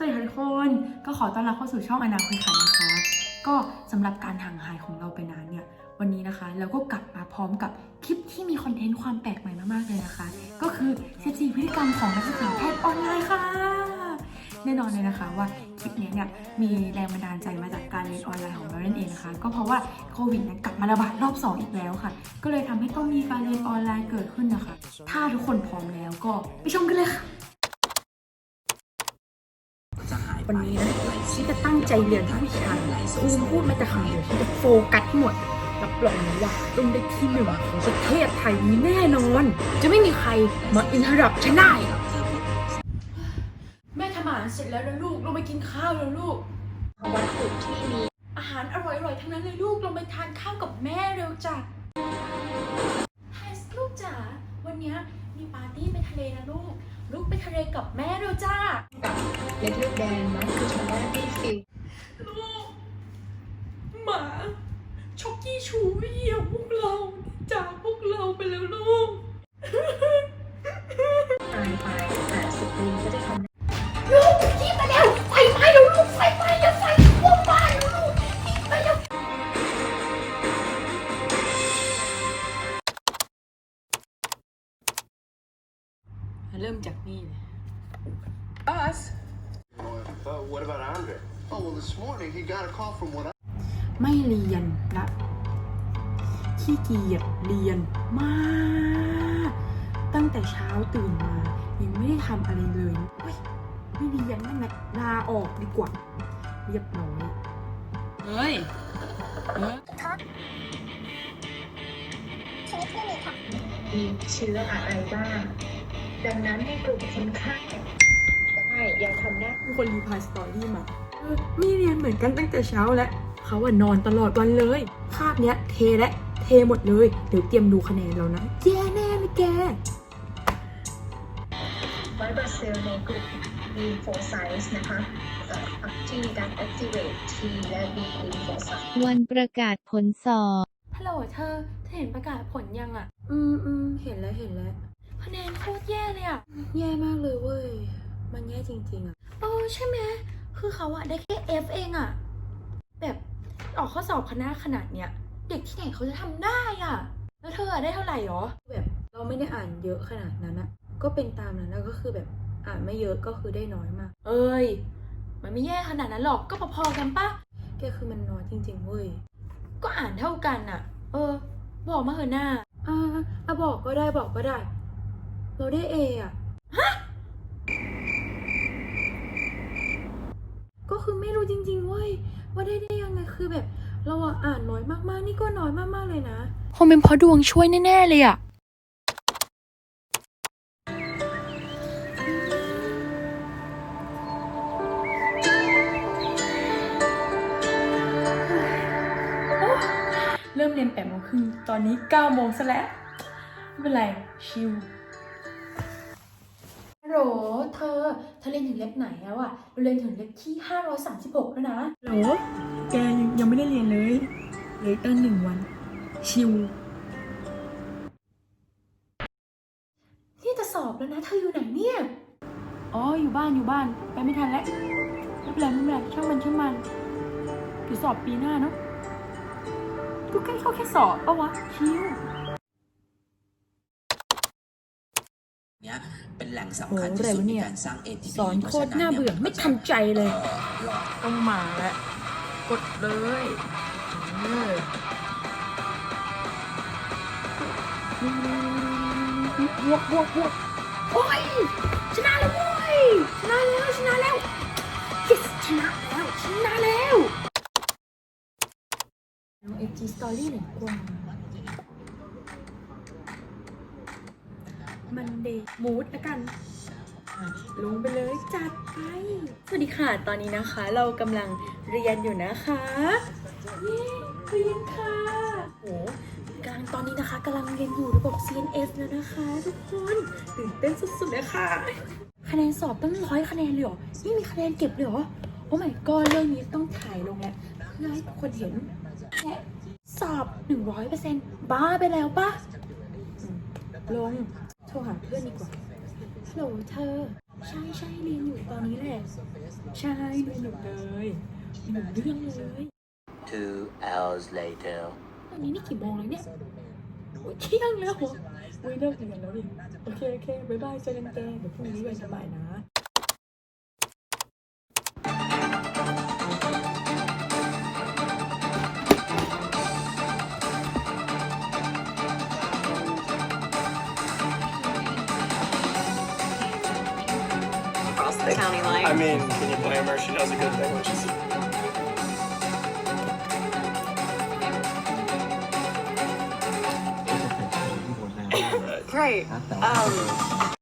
สวัสดีทุกคน ก็ขอต้อนรับเข้าสู่ช่องอนาคตขันนะคะ ก็สำหรับการห่างหายของเราไปนานเนี่ย วันนี้นะคะเราก็กลับมาพร้อมกับคลิปที่มีคอนเทนต์ความแปลกใหม่มากๆเลยนะคะ ก็คือ 14 พฤติกรรมของนักศึกษาแพทย์ออนไลน์ค่ะ แน่นอนเลยนะคะว่าคลิปนี้เนี่ยมีแรงบันดาลใจมาจากการเรียนออนไลน์ของเรานั่นเองนะคะ ก็เพราะว่าโควิดเนี่ยกลับมาระบาดรอบ 2 อีกแล้วค่ะ ก็เลยทำให้ต้องมีการเรียนออนไลน์เกิดขึ้นนะคะ ถ้าทุกคนพร้อมแล้วก็ไปชมกันเลยค่ะ วันนี้นะฉันจะตั้งใจเรียนทุกวิชาครูพูดมาแต่คำเดียวฉันจะโฟกัสให้หมดรับรองเลยว่าต้องได้ที่หนึ่งของประเทศไทยนี้แน่นอน จะไม่มีใครมาอินทรับฉันได้แม่ทำอาหารเสร็จแล้วนะลูกลงไปกินข้าวแล้วลูกวันศุกร์ที่มีอาหารอร่อยๆทั้งนั้นเลยลูกลงไปทานข้าวกับแม่เร็วจ้ะไฮสลูกจ๋าวันเนี้ยมีปาร์ตี้ไปทะเลนะลูก ลูกไปทะเลกับแม่เร็วจ้า กับเล็กลูกแดงนะคือชนะที่ฟิลลูกหมา ช็อกกี้ชูเหยียบพวกเราจากพวกเราไปแล้วลูก ขี้เกียจเรียนมาก ตั้งแต่เช้าตื่นมายังไม่ได้ทำอะไรเลยเฮ้ยไม่เรียนนั่นแหละลาออกดีกว่า เรียบร้อยเฮ้ยมีเชื้ออะไรบ้าง ดังนั้นในกลุ่มคนไข้ได้ยังทำได้มีคนรีพลายสตอรี่มาเออมีเรียนเหมือนกันตั้งแต่เช้าแล้วเขาว่านอนตลอดวันเลยคาบเนี้ยเทและ เทหมดเลย เดี๋ยวเตรียมดูคะแนนเรานะแย่แน่เลยแกไวบาเซลในกลุ่มมีโฟไซส์นะคะเอ่อที่มีการ activate T และ B ลิมโฟไซส์วันประกาศผลสอบฮัลโหลเธอเธอเห็นประกาศผลยังอะอืมอืมเห็นแล้วเห็นแล้วคะแนนโคตรแย่เลยอะแย่มากเลยเว้ย มันแย่จริง ๆอะเออใช่ไหมคือเขาอะได้แค่ F เองอะแบบออกข้อสอบคณะขนาดเนี้ย เด็กที่ไหนเขาจะทำได้อะแล้วเธออะได้เท่าไหร่หรอ แบบเราไม่ได้อ่านเยอะขนาดนั้นอะก็เป็นตามนั้นแล้วก็คือแบบอ่านไม่เยอะก็คือได้น้อยมาก เอ้ย มันไม่แย่ขนาดนั้นหรอกก็พอๆกันปะแกคือมันน้อยจริง ๆเว้ย ก็อ่านเท่ากันอะเออ บอกมาเถอะหน้าอ่าอะบอกก็ได้บอกก็ได้ เราได้เออะฮะก็คือไม่รู้จริงๆเว้ยว่าได้ได้ยังไงคือแบบ เราอะอ่านน้อยมากๆ นี่ก็น้อยมากๆเลยนะคงเป็นเพราะดวงช่วยแน่ๆเลยอะเริ่มเรียนแปดโมงครึ่งตอนนี้เก้าโมงซะแล้ว ไม่เป็นไร ชิลฮัลโหลเธอ เธอเรียนถึงเล็บไหนแล้วอะเราเรียนถึงเล็บที่ 536 แล้วนะโหล เหลยตั้งหนึ่งวัน ชิลนี่จะสอบแล้วนะ เธออยู่ไหนเนี่ย อ๋อ อยู่บ้านอยู่บ้าน ไปไม่ทันแล้วไม่เป็นไรไม่เป็นไรช่างมันช่างมันเดี๋ยวสอบปีหน้าเนาะก็ใกล้เข้าแค่สอบปะวะ ชิวเนี้ยเป็นแหล่งสำคัญโอ้ที่เร็วสุดเนี่ในยการสร้าง ATP สอนโคตรน่าเบื่อไม่ทันใจเลย ต้องมาแล้ว กดเลยเออ บวกบวกบวกโอ้ยชนะแล้วโว้ยชนะแล้วชนะแล้ว yes ชนะแล้วชนะแล้วน้องเอจีสตอรี่หนึ่งกว่ามันเดย์มูดละกันลงไปเลยจัดไป สวัสดีค่ะ ตอนนี้นะคะ เรากำลังเรียนอยู่นะคะ เย้ เรีนค่ะโอ้กำลังตอนนี้นะคะกำลังเรียนอยู่ระบบ CNS แล้วนะคะ ทุกคนตื่นเต้นสุดๆเลยค่ะ คะแนนสอบตั้งร้อยคะแนนเลยเหรอนี่มีคะแนนเก็บเลยเหรอโอ้ my god เรื่องนี้ต้องถ่ายลงแหล้วเพื่อให้ทุกคนเห็นและสอบ 100%บ้าไปแล้วปะลงโทรหาเพื่อนดีกว่าฮัลโหลเธอ ใช่ใช่เรียนอยู่ตอนนี้แหละ ใช่ดูหนุ่เลยหนุ่เรื่องเลย Two hours later ตอนนี้นี่กี่โมงแล้วเนี่ยโอ้ยเที่ยงแล้วเหรอโอ้ยเลิกเรียนแล้วดิโอเคโอเคบ๊ายบายเจอกันแกเดี๋ยวพรุ่งนี้ไปสบายนะ across the county line. I mean, can you blame her? She does a good thing when she Right. Um,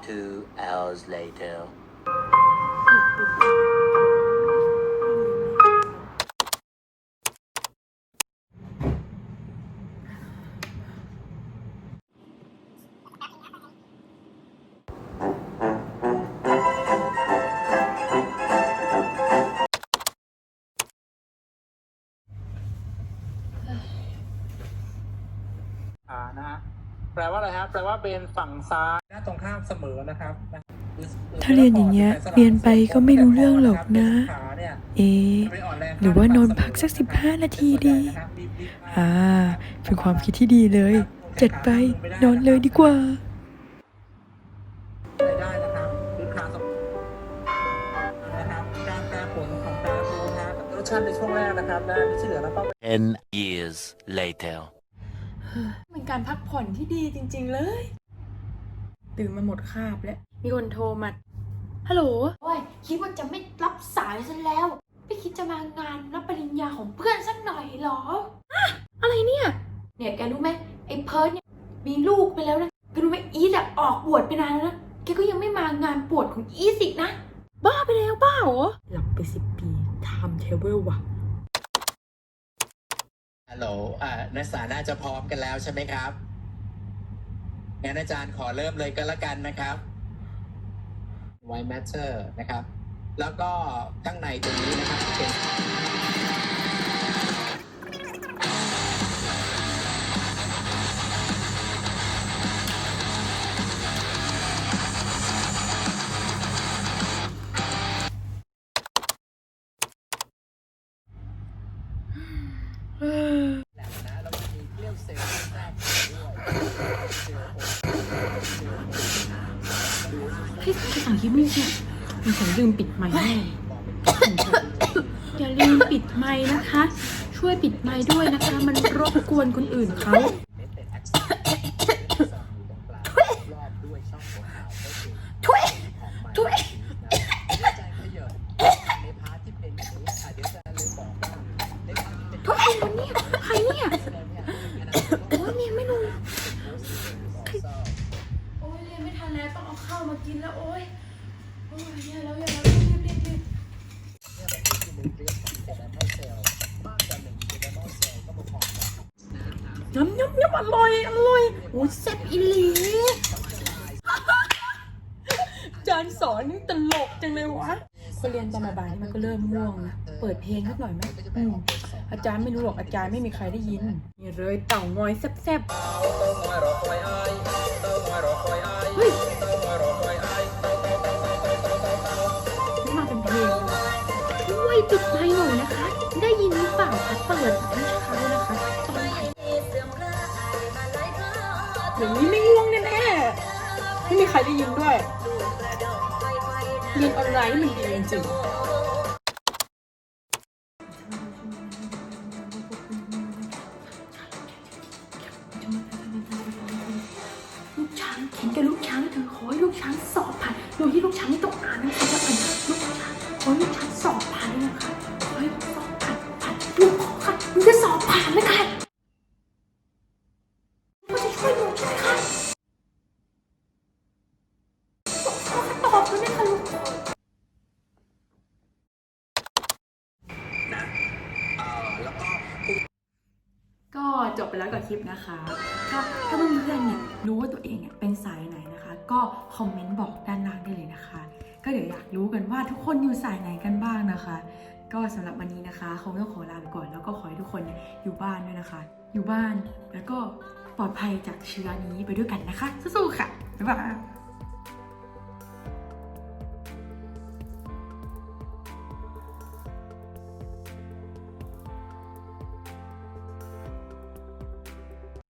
Two hours later แปลว่าเบนฝั่งซ้ายหน้าตรงข้ามเสมอนะครับนะถ้าเรียนอย่างเงี้ยเรียนไปก็ไม่รู้เรื่องหรอกนะขาเนี่ยเอ๊ะไม่อ่อนแรงหรือว่านอนพักสักสิบห้านาทีดี อ่า เป็นความคิดที่ดีเลย จัดไปนอนเลยดีกว่าไม่ได้นะครับคือขาสมนะครับการแปรผลของการรู้นะรสชาติในช่วงแรกนะครับและที่เหลือแล้วก็ Ten years later เป็นการพักผ่อนที่ดีจริง ๆ เลย ตื่นมาหมดคาบแล้ว มีคนโทรมา ฮัลโหล โอ้ย คิดว่าจะไม่รับสายซะแล้ว ไม่คิดจะมางานรับปริญญาของเพื่อนสักหน่อยเหรออะอะไรเนี่ย เนี่ยแกรู้ไหมไอ้เพิร์ดเนี่ยมีลูกไปแล้วนะแกรู้ไหมอีทอะออกบวชไปนานแล้วนะแกก็ยังไม่มางานบวชของอีทอีกนะ บ้าไปแล้วบ้าเหรอหลับไปสิบปีไทม์เทเบิลว่ะ ฮัลโหลอ่านักศึกษาน่าจะพร้อมกันแล้วใช่ไหมครับ งั้นอาจารย์ขอเริ่มเลยก็แล้วกันนะครับ White Matter นะครับ แล้วก็ข้างในตรงนี้นะครับเป็น ษาอังกฤษไม่ใช่มันฉันลืมปิดไมค์แน่อย่าลืมปิดไมค์นะคะ ช่วยปิดไมค์ด้วยนะคะ มันรบกวนคนอื่นเขา เมตดแอคชั่นอยู่ตรงกลางรอบด้วยช่องหัวขาวก็คือ ช่วย ของมัน ช่วย นะใจขยบในพาร์ทที่เป็นอย่างนี้อะเดี๋ยวจะเลยบอกว่าในพาร์ทที่เป็น ทุกคนเนี่ยใครเนี่ย แสดงเนี่ยขนาด โอ้ยเนี่ยไม่รู้ เศร้า โอ้ยเรียนไม่ทันแล้ว ต้องเอาข้าวมากินแล้วโอ้ยโอ้ยแย่แล้วแย่แล้วรีบรีบรีบเนี่เป็นนี่เป็นน้ำน้ำน้ำอร่อยอร่อยโอ้ยแซ่บอีหลีจารย์สอนนี่ตลกจังเลยวะพอเรียนตอนบ่ายมันก็เริ่มง่วงนะเปิดเพลงสักหน่อยไหมอืมอาจารย์ไม่รู้หรอกอาจารย์ไม่มีใครได้ยินนี่เลยเต่างอยแซ่บๆเฮ้ย ช่วยปิดไมค์หน่อยนะคะ ได้ยินหรือเปล่าคะเปิดเมื่อเช้านะคะตอนไหนอย่างนี้ไม่ง่วงแน่ๆไม่มีใครได้ยินด้วยเรียนออนไลน์นี่มันดีจริงลูกช้างเห็นแกลูกช้างเธอขอให้ลูกช้างสอบผ่านโดยที่ลูกช้างไม่ต้องอ่านหนังสือแล้วอ่านลูกช้างขอให้ลูกช้างสอบ ก็จะช่วยหนูใช่ไหมคะตอบด้วยนะคะลูกก็จบไปแล้วกับคลิปนะคะก็ถ้าเพื่อนๆเนี่ยรู้ว่าตัวเองเนี่ยเป็นสายไหนนะคะ ก็คอมเมนต์บอกด้านล่างได้เลยนะคะ ก็เดี๋ยวอยากรู้กันว่าทุกคนอยู่สายไหนกันบ้างนะคะ ก็สำหรับวันนี้นะคะคงต้องขอลาไปก่อน แล้วก็ขอให้ทุกคนอยู่บ้านด้วยนะคะ อยู่บ้านแล้วก็ปลอดภัยจากเชื้อนี้ไปด้วยกันนะคะสู้ๆค่ะบ๊ายบาย